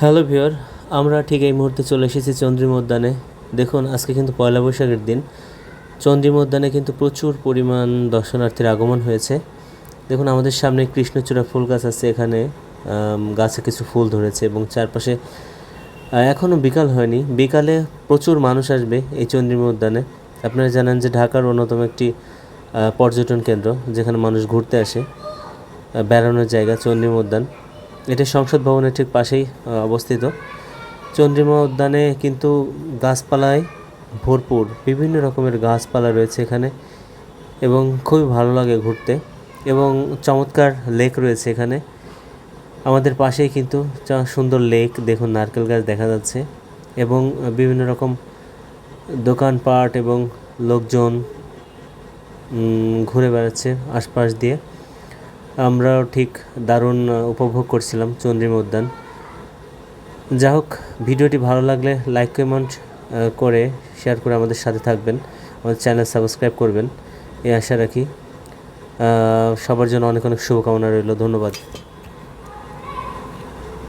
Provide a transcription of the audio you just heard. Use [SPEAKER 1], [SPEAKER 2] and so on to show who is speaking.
[SPEAKER 1] Hello viewer আমরা ঠিক এই মুহূর্তে চলে এসেছি চন্দ্রিম উদ্যানে। দেখুন, আজকে কিন্তু পয়লা বৈশাখের দিন। চন্দ্রিম উদ্যানে কিন্তু প্রচুর পরিমাণ দর্শনার্থীর আগমন হয়েছে। দেখুন, আমাদের সামনে কৃষ্ণচূড়া ফুল গাছ আছে এখানে। গাছে কিছু ফুল ধরেছে এবং চারপাশে এখনও বিকাল হয়নি। বিকালে প্রচুর মানুষ আসবে এই চন্দ্রিম উদ্যানে। আপনারা জানেন যে ঢাকার অন্যতম একটি পর্যটন কেন্দ্র, যেখানে মানুষ ঘুরতে আসে। বেড়ানোর জায়গা চন্দ্রিমা উদ্যান। এটা সংসদ ভবনের ঠিক পাশেই অবস্থিত। চন্দ্রিমা উদ্যানে কিন্তু গাছপালায় ভরপুর বিভিন্ন রকমের গাছপালা রয়েছে এখানে এবং খুবই ভালো লাগে ঘুরতে এবং চমৎকার লেক রয়েছে এখানে। আমাদের পাশেই কিন্তু সুন্দর লেক, দেখুন নারকেল গাছ দেখা যাচ্ছে এবং বিভিন্ন রকম দোকানপাট এবং লোকজন ঘুরে বেড়াচ্ছে আশপাশ দিয়ে। আমরাও ঠিক দারুণ উপভোগ করছিলাম চন্দ্রিমা উদ্যান। যা হোক ভিডিওটি ভালো লাগলে লাইক কমেন্ট করে শেয়ার করে আমাদের সাথে থাকবেন। আমাদের চ্যানেল সাবস্ক্রাইব করবেন। এই আশা রাখি। সবার জন্য অনেক অনেক শুভকামনা রইল। ধন্যবাদ।